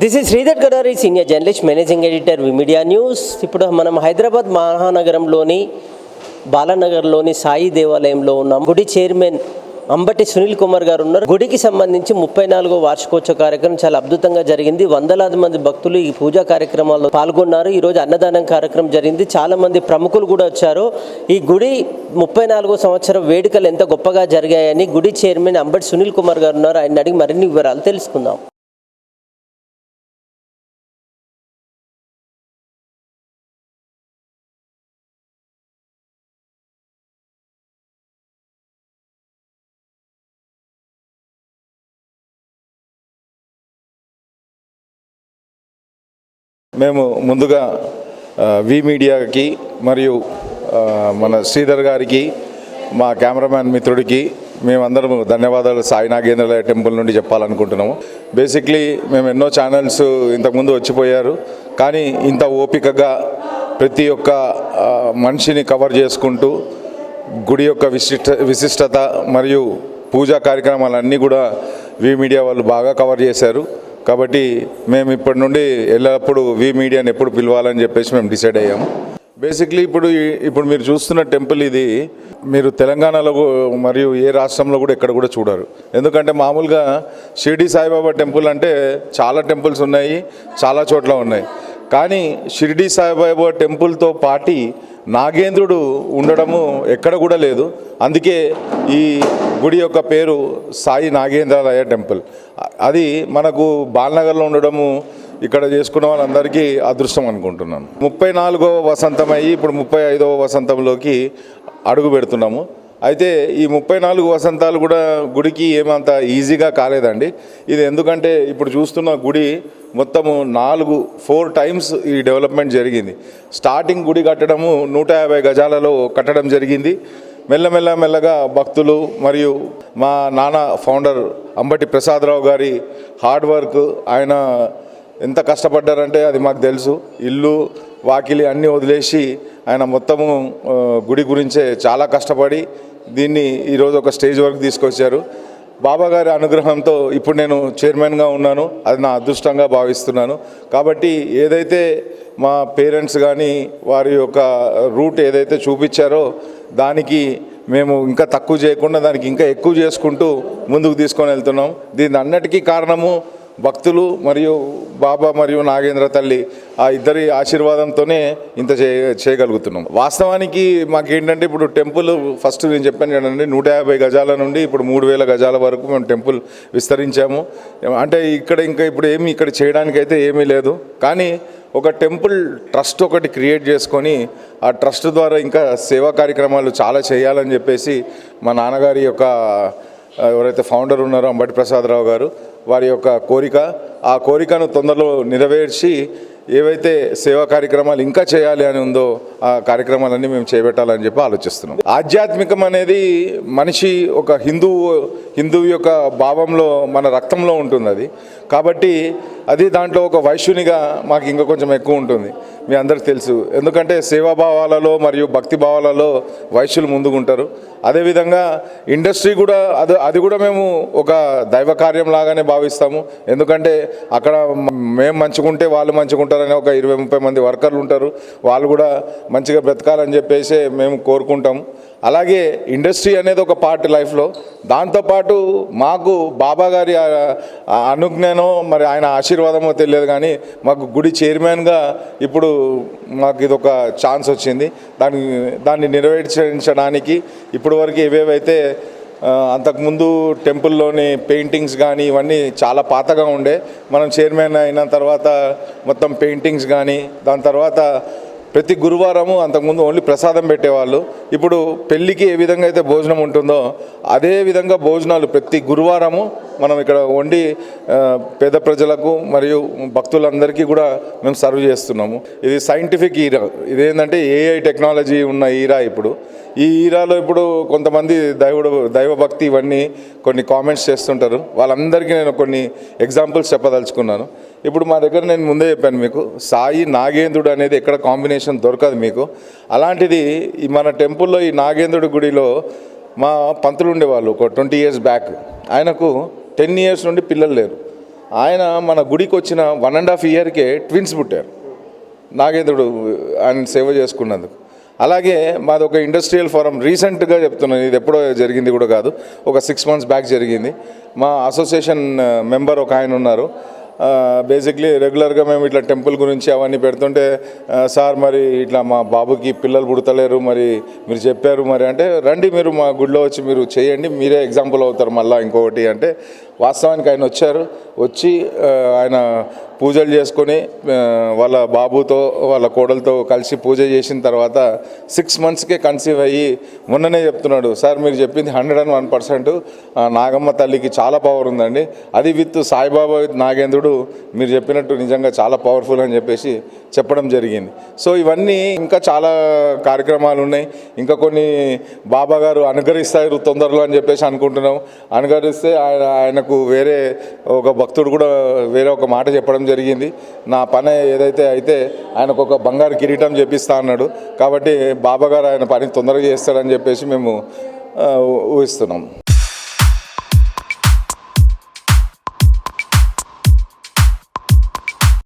This is Sridhar Gadari senior journalist managing editor media news ఇప్పుడు మనం హైదరాబాద్ మహానగరంలోని బాలానగర్లోని సాయి దేవాలయంలో ఉన్నాం. గుడి చైర్మన్ అంబటి సునీల్ కుమార్ గారు ఉన్నారు. గుడికి సంబంధించి ముప్పై నాలుగో వార్షికోత్సవ కార్యక్రమం చాలా అద్భుతంగా జరిగింది. వందలాది మంది భక్తులు ఈ పూజా కార్యక్రమాల్లో పాల్గొన్నారు. ఈరోజు అన్నదానం కార్యక్రమం జరిగింది. చాలా మంది ప్రముఖులు కూడా వచ్చారు. ఈ గుడి ముప్పై నాలుగో సంవత్సరం వేడుకలు ఎంత గొప్పగా జరిగాయని గుడి చైర్మన్ అంబటి సునీల్ కుమార్ గారు ఉన్నారు. ఆయన అడిగి మరిన్ని వివరాలు తెలుసుకుందాం. మేము ముందుగా వి మీడియాకి మరియు మన శ్రీధర్ గారికి మా కెమెరామ్యాన్ మిత్రుడికి మేమందరం ధన్యవాదాలు సాయి నాగేంద్రలయ టెంపుల్ నుండి చెప్పాలనుకుంటున్నాము. బేసిక్లీ మేము ఎన్నో ఛానల్స్ ఇంతకుముందు వచ్చిపోయారు. కానీ ఇంత ఓపికగా ప్రతి ఒక్క మనిషిని కవర్ చేసుకుంటూ గుడి యొక్క విశిష్ట విశిష్టత మరియు పూజా కార్యక్రమాలన్నీ కూడా వి మీడియా వాళ్ళు బాగా కవర్ చేశారు. కాబట్టి మేము ఇప్పటి నుండి ఎల్లప్పుడూ వి మీడియాని ఎప్పుడు పిలవాలని చెప్పేసి మేము డిసైడ్ అయ్యాము. బేసిక్లీ ఇప్పుడు ఇప్పుడు మీరు చూస్తున్న టెంపుల్ ఇది మీరు తెలంగాణలో మరియు ఏ రాష్ట్రంలో కూడా ఎక్కడ కూడా చూడరు. ఎందుకంటే మామూలుగా షిరిడి సాయిబాబా టెంపుల్ అంటే చాలా టెంపుల్స్ ఉన్నాయి చాలా చోట్ల ఉన్నాయి. కానీ షిరిడి సాయిబాబా టెంపుల్తో పాటి నాగేంద్రుడు ఉండడము ఎక్కడ కూడా లేదు. అందుకే ఈ గుడి యొక్క పేరు సాయి నాగేంద్రాలయ టెంపుల్. అది మనకు బాలనగర్లో ఉండడము ఇక్కడ చేసుకున్న వాళ్ళందరికీ అదృష్టం అనుకుంటున్నాను. ముప్పై నాలుగవ వసంతం అయ్యి ఇప్పుడు ముప్పై ఐదవ వసంతంలోకి అడుగు పెడుతున్నాము. అయితే ఈ ముప్పై నాలుగు వసంతాలు కూడా గుడికి ఏమంత ఈజీగా కాలేదండి. ఇది ఎందుకంటే ఇప్పుడు చూస్తున్న గుడి మొత్తము నాలుగు ఫోర్ టైమ్స్ ఈ డెవలప్మెంట్ జరిగింది. స్టార్టింగ్ గుడి కట్టడము నూట యాభై గజాలలో కట్టడం జరిగింది. మెల్లమెల్ల మెల్లగా భక్తులు మరియు మా నాన్న ఫౌండర్ అంబటి ప్రసాదరావు గారి హార్డ్ వర్క్ ఆయన ఎంత కష్టపడ్డారంటే అది మాకు తెలుసు. ఇల్లు వాకిలి అన్నీ వదిలేసి ఆయన మొత్తము గుడి గురించే చాలా కష్టపడి దీన్ని ఈరోజు ఒక స్టేజ్ వరకు తీసుకొచ్చారు. బాబా గారి అనుగ్రహంతో ఇప్పుడు నేను చైర్మన్గా ఉన్నాను. అది నా అదృష్టంగా భావిస్తున్నాను. కాబట్టి ఏదైతే మా పేరెంట్స్ కానీ వారి యొక్క రూట్ ఏదైతే చూపించారో దానికి మేము ఇంకా తక్కువ చేయకుండా దానికి ఇంకా ఎక్కువ చేసుకుంటూ ముందుకు తీసుకొని వెళ్తున్నాం. దీని అన్నిటికీ కారణము భక్తులు మరియు బాబా మరియు నాగేంద్ర తల్లి ఆ ఇద్దరి ఆశీర్వాదంతోనే ఇంత చే చేయగలుగుతున్నాం. వాస్తవానికి మాకేంటంటే ఇప్పుడు టెంపుల్ ఫస్ట్ నేను చెప్పాను కదండి నూట యాభై గజాల నుండి ఇప్పుడు మూడు వేల గజాల వరకు మేము టెంపుల్ విస్తరించాము. అంటే ఇక్కడ ఇంకా ఇప్పుడు ఏమి ఇక్కడ చేయడానికైతే ఏమీ లేదు. కానీ ఒక టెంపుల్ ట్రస్ట్ ఒకటి క్రియేట్ చేసుకొని ఆ ట్రస్ట్ ద్వారా ఇంకా సేవా కార్యక్రమాలు చాలా చేయాలని చెప్పేసి మా నాన్నగారి యొక్క ఎవరైతే ఫౌండర్ ఉన్నారో అంబటి ప్రసాదరావు గారు వారి యొక్క కోరిక ఆ కోరికను తొందరలో నెరవేర్చి ఏవైతే సేవా కార్యక్రమాలు ఇంకా చేయాలి అని ఉందో ఆ కార్యక్రమాలన్నీ మేము చేపట్టాలని చెప్పి ఆలోచిస్తున్నాం. ఆధ్యాత్మికం అనేది మనిషి ఒక హిందువు హిందువు యొక్క భావంలో మన రక్తంలో ఉంటుంది అది కాబట్టి అది దాంట్లో ఒక వైశ్యునిగా మాకు ఇంకా కొంచెం ఎక్కువ ఉంటుంది. మీ అందరికి తెలుసు. ఎందుకంటే సేవాభావాలలో మరియు భక్తి భావాలలో వైశ్యులు ముందుకుంటారు. అదేవిధంగా ఇండస్ట్రీ కూడా అది అది కూడా మేము ఒక దైవ కార్యంలాగానే భావిస్తాము. ఎందుకంటే అక్కడ మేము మంచుకుంటే వాళ్ళు మంచుకుంటారని ఒక ఇరవై ముప్పై మంది వర్కర్లు ఉంటారు. వాళ్ళు కూడా మంచిగా బ్రతకాలని చెప్పేసి మేము కోరుకుంటాము. అలాగే ఇండస్ట్రీ అనేది ఒక పార్ట్ లైఫ్లో. దాంతోపాటు మాకు బాబా గారి ఆ- మరి ఆయన ఆశీర్వాదమో తెలియదు కానీ మాకు గుడి చైర్మన్గా ఇప్పుడు మాకు ఇది ఒక ఛాన్స్ వచ్చింది. దాన్ని దాన్ని నెరవేర్చడానికి ఇప్పటి వరకు ఏవేవైతే అంతకుముందు టెంపుల్లోని పెయింటింగ్స్ కానీ ఇవన్నీ చాలా పాతగా ఉండే మనం చైర్మన్ అయిన తర్వాత మొత్తం పెయింటింగ్స్ కానీ దాని తర్వాత ప్రతి గురువారము అంతకుముందు ఓన్లీ ప్రసాదం పెట్టేవాళ్ళు. ఇప్పుడు పెళ్ళికి ఏ విధంగా అయితే భోజనం ఉంటుందో అదే విధంగా భోజనాలు ప్రతి గురువారము మనం ఇక్కడ వండి పేద ప్రజలకు మరియు భక్తులందరికీ కూడా మేము సర్వ్ చేస్తున్నాము. ఇది సైంటిఫిక్ ఈరా. ఇదేంటంటే ఏఐ టెక్నాలజీ ఉన్న ఈరా ఇప్పుడు. ఈ ఈరాలో ఇప్పుడు కొంతమంది దైవుడు దైవభక్తి ఇవన్నీ కొన్ని కామెంట్స్ చేస్తుంటారు. వాళ్ళందరికీ నేను కొన్ని ఎగ్జాంపుల్స్ చెప్పదలుచుకున్నాను. ఇప్పుడు మా దగ్గర నేను ముందే చెప్పాను మీకు సాయి నాగేంద్రుడు అనేది ఎక్కడ కాంబినేషన్ దొరకదు మీకు. అలాంటిది ఈ మన టెంపుల్లో ఈ నాగేంద్రుడి గుడిలో మా పంతులు ఉండేవాళ్ళు ఒక ట్వంటీ ఇయర్స్ బ్యాక్ ఆయనకు టెన్ ఇయర్స్ నుండి పిల్లలు లేరు. ఆయన మన గుడికి వచ్చిన వన్ అండ్ హాఫ్ ఇయర్కే ట్విన్స్ పుట్టారు. నాగేంద్రుడు ఆయన సేవ చేసుకున్నందుకు. అలాగే మాది ఒక ఇండస్ట్రియల్ ఫోరం రీసెంట్గా చెప్తున్నాను ఇది ఎప్పుడో జరిగింది కూడా కాదు ఒక సిక్స్ మంత్స్ బ్యాక్ జరిగింది. మా అసోసియేషన్ మెంబర్ uh, ఒక ఆయన ఉన్నారు. బేసిక్లీ రెగ్యులర్గా మేము ఇట్లా టెంపుల్ గురించి అవన్నీ పెడుతుంటే సార్ మరి ఇట్లా మా బాబుకి పిల్లలు పుడతలేరు మరి మీరు చెప్పారు మరి అంటే రండి మీరు మా గుడిలో వచ్చి మీరు చేయండి మీరే ఎగ్జాంపుల్ అవుతారు మళ్ళీ ఇంకొకటి అంటే వాస్తవానికి ఆయన వచ్చారు. వచ్చి ఆయన పూజలు చేసుకొని వాళ్ళ బాబుతో వాళ్ళ కోడలతో కలిసి పూజ చేసిన తర్వాత సిక్స్ మంత్స్కే కన్సీవ్ అయ్యి మొన్ననే చెప్తున్నాడు సార్ మీరు చెప్పింది hundred and one percent Nagamma తల్లికి చాలా పవర్ ఉందండి. అది విత్ సాయిబాబా విత్ నాగేంద్రుడు మీరు చెప్పినట్టు నిజంగా చాలా పవర్ఫుల్ అని చెప్పేసి చెప్పడం జరిగింది. సో ఇవన్నీ ఇంకా చాలా కార్యక్రమాలు ఉన్నాయి. ఇంకా కొన్ని బాబా గారు అనుగ్రహిస్తారు తొందరలో అని చెప్పేసి అనుకుంటున్నాం. అనుగ్రహిస్తే ఆయన ఆయనకు నాకు వేరే ఒక భక్తుడు కూడా వేరే ఒక మాట చెప్పడం జరిగింది. నా పని ఏదైతే అయితే ఆయనకు ఒక బంగారు కిరీటం చేపిస్తా అన్నాడు. కాబట్టి బాబాగారు ఆయన పని తొందరగా చేస్తాడని చెప్పేసి మేము ఊహిస్తున్నాం.